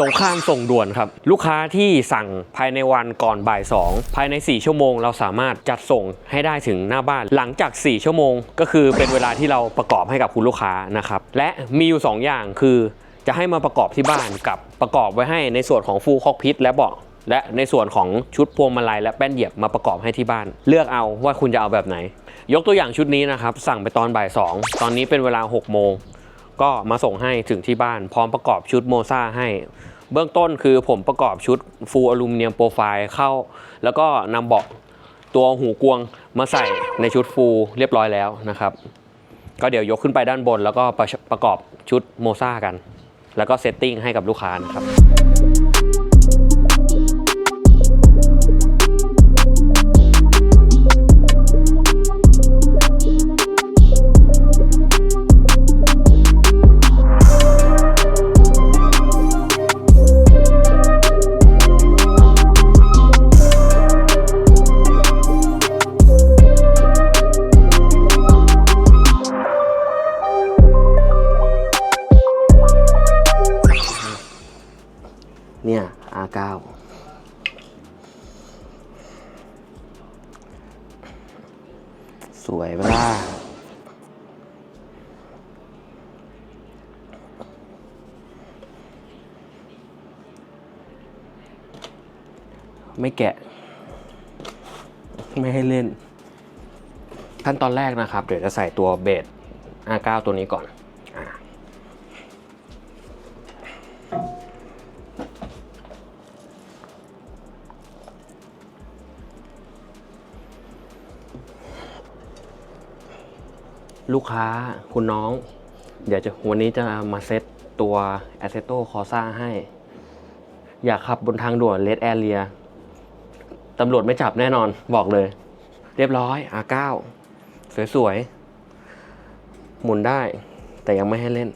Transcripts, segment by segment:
สงครามส่งด่วนครับ ลูกค้าที่สั่งภายในวันก่อนบ่าย 2 ภายใน 4 ชั่วโมง เราสามารถจัดส่งให้ได้ถึงหน้าบ้านหลังจาก 4 ชั่วโมง ก็คือเป็นเวลาที่เราประกอบให้กับคุณลูกค้านะครับ และมีอยู่ 2 อย่างคือ จะให้มาประกอบที่บ้านกับประกอบไว้ให้ในส่วนของฟูลคอกพิทและเบาะและในส่วนของชุดพวงมาลัยและแป้นเหยียบมาประกอบให้ที่บ้าน เลือกเอาว่าคุณจะเอาแบบไหน ยกตัวอย่างชุดนี้นะครับสั่งไปตอนบ่าย 2 ตอนนี้เป็นเวลา 6 โมง ก็มาส่งให้ถึงที่บ้าน พร้อมประกอบชุดโมซ่าให้ เบื้องต้นคือผมประกอบชุดฟูลอลูมิเนียมโปรไฟล์เข้า แล้วก็นำเบาะตัวหูกวงมาใส่ในชุดฟูลเรียบร้อยแล้วนะครับ ก็เดี๋ยวยกขึ้นไปด้านบน แล้วก็ประประกอบชุดโมซ่ากัน แล้วก็เซตติ้งให้กับลูกค้านะครับ 9สวยเวลาไม่แกะ ไม่ให้เล่น ขั้นตอนแรกนะครับ เดี๋ยวจะใส่ตัวเบส R9 ตัวนี้ก่อน ลูกค้าคุณน้อง เดี๋ยวจะวันนี้จะมาเซตตัว a s s e t o Corsa ให้ อยากขับบนทางด่วน Red Area ตำรวจไม่จับแน่นอนบอกเลย เรียบร้อย R9 สวยๆ หมุนได้ แต่ยังไม่ให้เล่น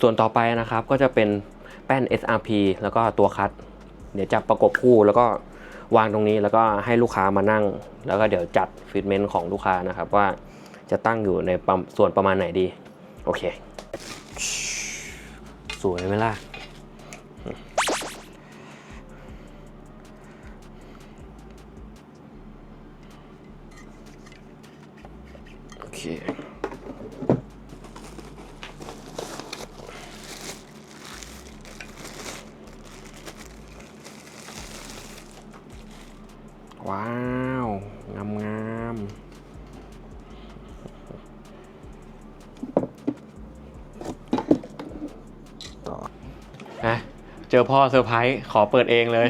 ส่วนต่อไปนะครับก็จะเป็นแป้น SRP แล้วก็ตัวคัด เดี๋ยวจับประกบคู่แล้วก็วางตรงนี้แล้วก็ให้ลูกค้ามานั่ง แล้วก็เดี๋ยวจัดฟิตเมนต์ของลูกค้านะครับว่า จะตั้งอยู่ในส่วนประมาณไหนดี โอเค สวยไหมล่ะโอเค เจอพ่อเซอร์ไพรส์ขอเปิดเองเลย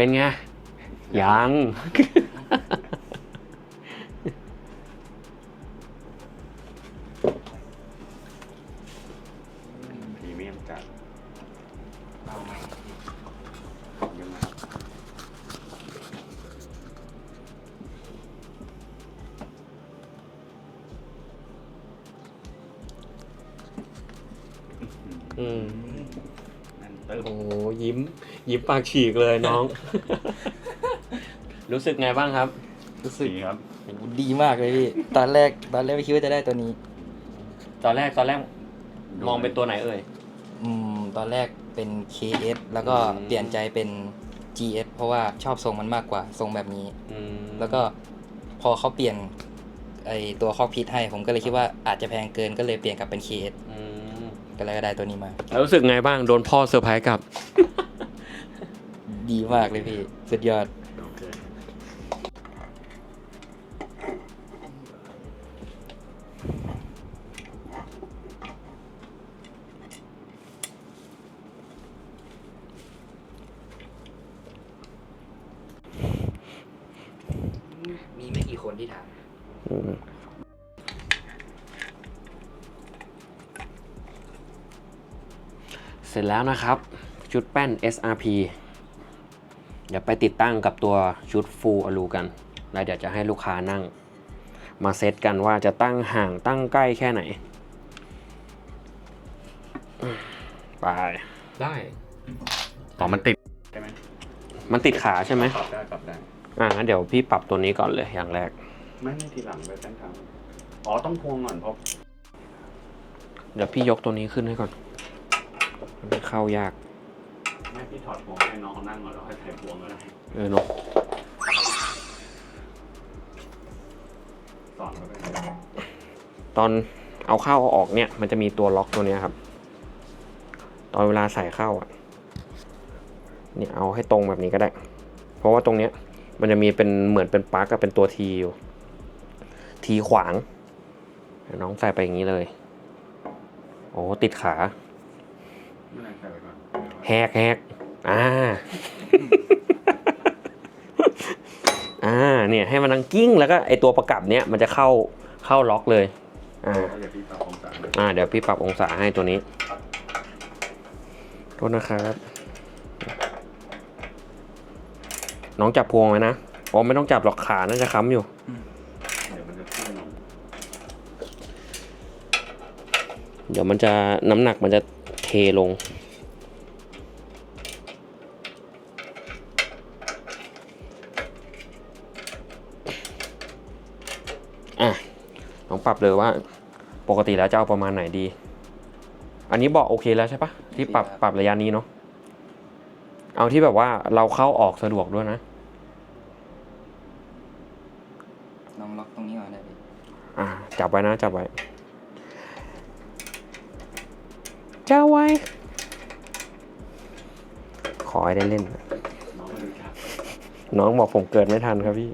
เป็นไง ยัง พรีเมียมจัดเอาไหมยังไงครับอืมนั่นเติม โอ้ยิ้ม ยิ้มปากฉีกเลยน้อง รู้สึกไงบ้างครับรู้สึกสีครับโหดีมากเลยพี่ ตอนแรกตอนแรกไม่คิดว่าจะได้ตัวนี้ ตอนแรกตอนแรกมองเป็นตัวไหนเอ่ยอืมตอนแรกเป็น KS แล้วก็อืมเปลี่ยนใจเป็น GS เพราะว่าชอบทรงมันมากกว่าทรงแบบนี้อืมแล้วก็พอเขาเปลี่ยนไอตัวคอกพิทให้ ผมก็เลยคิดว่าอาจจะแพงเกินก็เลยเปลี่ยนกลับเป็น KS อืม ก็เลยก็ได้ตัวนี้มา แล้วรู้สึกไงบ้างโดนพ่อเซอร์ไพรส์กลับ ดีมากเลยพี่ สุดยอดโอเคมีไม่กี่คนที่ถา ร็จแล้วนะครับ ชุดแป้น SRP เดี๋ยวไปติดตั้งกับตัวชุดฟูลอลูกัน แล้วเดี๋ยวจะให้ลูกค้านั่ง มาเซตกันว่าจะตั้งห่างตั้งใกล้แค่ไหนอืมไป ได้อ๋อมันติด ใช่ไหมมันติดขาใช่ไหมปรับได้ปรับได้ อ่างั้นเดี๋ยวพี่ปรับตัวนี้ก่อนเลยอย่างแรก ไม่ไม่ทีหลังไปแป้นทำอ๋อต้องพวงก่อนเพราะเดี๋ยวพี่ยกตัวนี้ขึ้นให้ก่อน มันเข้ายากไม่พี่ถอดพวงให้น้องเขานั่งก่อนแล้วค่อยใส่พวงก็ได้เออเนาะสอนเขาไปตอนเอาเข้าเอาออกเนี่ย มันจะมีตัวล็อกตัวเนี้ยครับ ตอนเวลาใส่เข้าอะเนี่ยเอาให้ตรงแบบนี้ก็ได้ เพราะว่าตรงเนี้ยมันจะมีเป็นเหมือนเป็นปลั๊กกับเป็นตัวทีอยู่ ทีขวางเดี๋ยวน้องใส่ไปอย่างนี้เลย โอ้ติดขา แฮกแฮกอ่า อ่า เนี่ย ให้มันนังกิ้ง แล้วก็ไอตัวประกับเนี้ยมันจะเข้าเข้าล็อกเลย อ่าเดี๋ยวพี่ปรับองศาอ่า เดี๋ยวพี่ปรับองศาให้ตัวนี้โทษนะครับ น้องจับพวงไว้นะ อ๋อ ไม่ต้องจับหรอกขาน่าจะค้ำอยู่เดี๋ยวมันจะขึ้นลงเดี๋ยวมันจะน้ำหนักมันจะเทลง อะลอง ปรับเลยว่า ปกติแล้วจะเอาประมาณไหนดี อันนี้บอกโอเคแล้วใช่ปะที่ปรับโอเคครับปรับระยะนี้เนาะเอาที่แบบว่าเราเข้าออกสะดวกด้วยนะน้องล็อกตรงนี้ก่อนได้พี่อ่าจับไว้นะจับไว้จับไว้ ขอให้ได้เล่น น้องมาดูจับน้องบอกผมเกิดไม่ทันครับพี่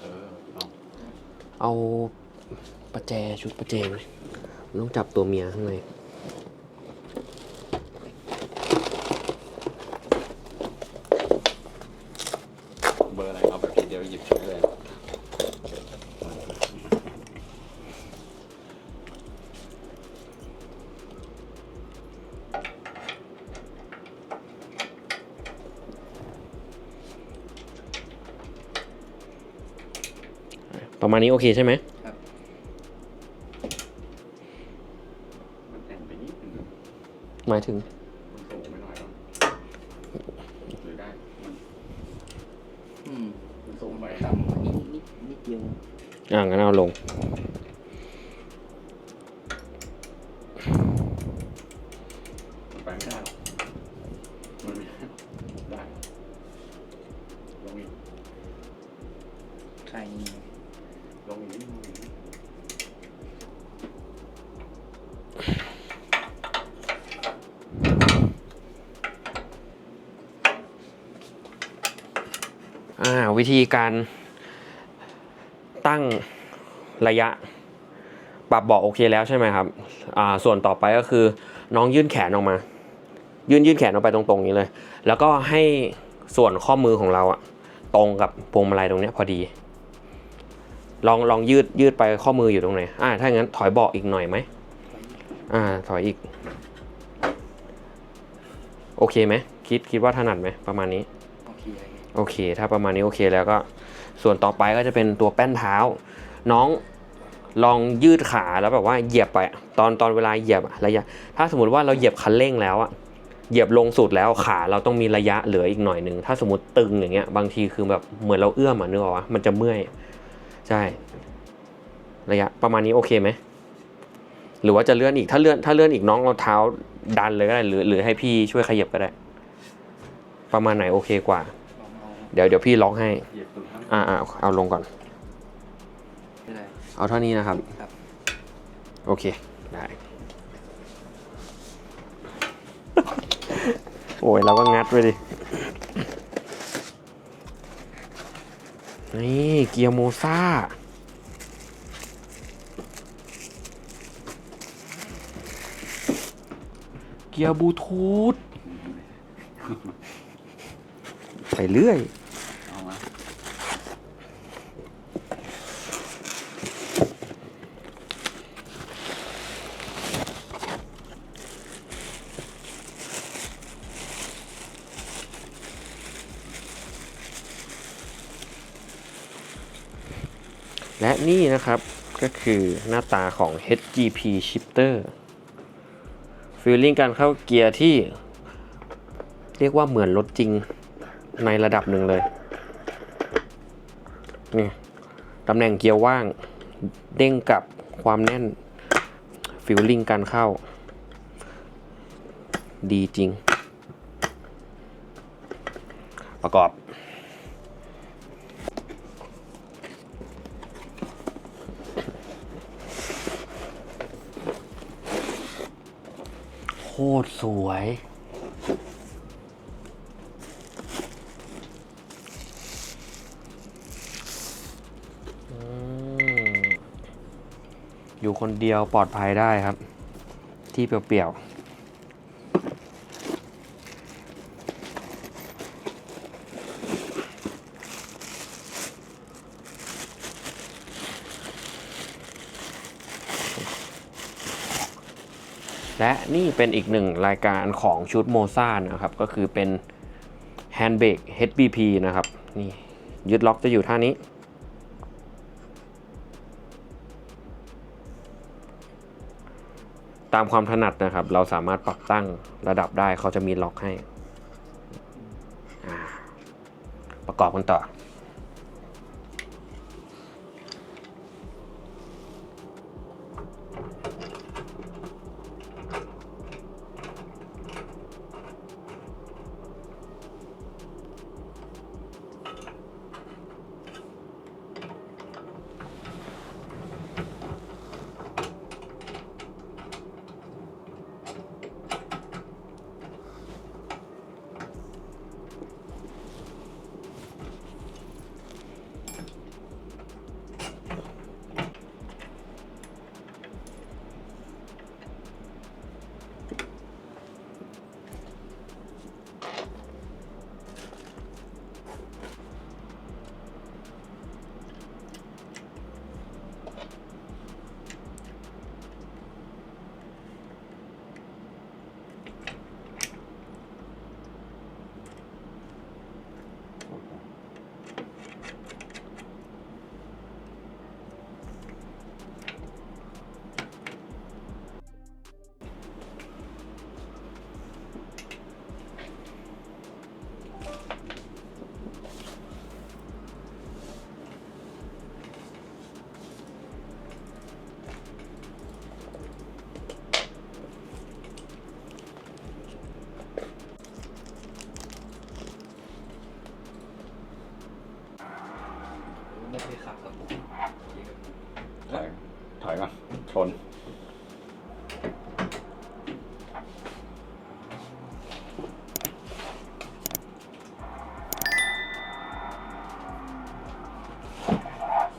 เออลอง เอาประแจชุดประแจไหมต้องจับตัวเมียข้างใน ประมาณนี้โอเคใช่ไหมครับมันแต่งไปนิดนึงหมายถึง มันสูงไปหน่อยแล้วหรือได้มันอืมมันสูงไป ต่ำกว่านิดนิดนิดเดียวอ่างั้นเอาลง อ่าวิธีการตั้งระยะปรับเบาะโอเคแล้วใช่ไหมครับอ่าส่วนต่อไปก็คือน้องยื่นแขนออกมา ยื่นยื่นแขนออกไปตรงๆนี้เลย แล้วก็ให้ส่วนข้อมือของเราอะตรงกับพวงมาลัยตรงเนี้ยพอดี ลองลองยืดยืดไปข้อมืออยู่ตรงไหนอ่าถ้างั้นถอยเบาะอีกหน่อยไหมอ่าถอยอีก โอเคไหมคิดคิดว่าถนัดไหมประมาณนี้ โอเคเลย โอเค ถ้าประมาณนี้โอเคแล้วก็ ส่วนต่อไปก็จะเป็นตัวแป้นเท้า น้องลองยืดขาแล้วแบบว่าเหยียบไป ตอนตอนเวลาเหยียบระยะ ถ้าสมมติว่าเราเหยียบคันเร่งแล้วอะเหยียบลงสุดแล้วขาเราต้องมีระยะเหลืออีกหน่อยหนึ่งถ้าสมมติตึงอย่างเงี้ยบางทีคือแบบเหมือนเราเอื้อมอะนึกออกปะมันจะเมื่อยใช่ ระยะประมาณนี้โอเคไหมหรือว่าจะเลื่อนอีกถ้าเลื่อนถ้าเลื่อนอีกน้องเอาเท้าดันเลยก็ได้หรือหรือให้พี่ช่วยขยับก็ได้ ประมาณไหนโอเคกว่า เอาเดี๋ยวเดี๋ยวพี่ล็อกให้ เหยียบสุดทั้งอ่าอ่าเอาลงก่อนได้เลยเอาเท่านี้นะครับ ครับ โอเค ได้ โอ้ย เราก็งัดไปดิ นี่เกียร์โมซ่า เกียร์บลูทูธ ไปเรื่อยและนี่นะครับก็คือหน้าตาของ HGP Shifter ฟีลลิ่งการเข้าเกียร์ที่ เรียกว่าเหมือนรถจริง ในระดับหนึ่งเลย นี่ตำแหน่งเกียร์ว่าง เด้งกับความแน่นฟีลลิ่งการเข้า ดีจริง ประกอบโคตรสวย อยู่คนเดียวปลอดภัยได้ครับ ที่เปลี่ยวๆและนี่เป็นอีกหนึ่งรายการของชุดโมซ่านะครับ ก็คือเป็น Handbrake HBP นะครับ นี่ยึดล็อกจะอยู่ท่านี้ ตามความถนัดนะครับ เราสามารถปรับตั้งระดับได้เขาจะมีล็อกให้ ประกอบกันต่อ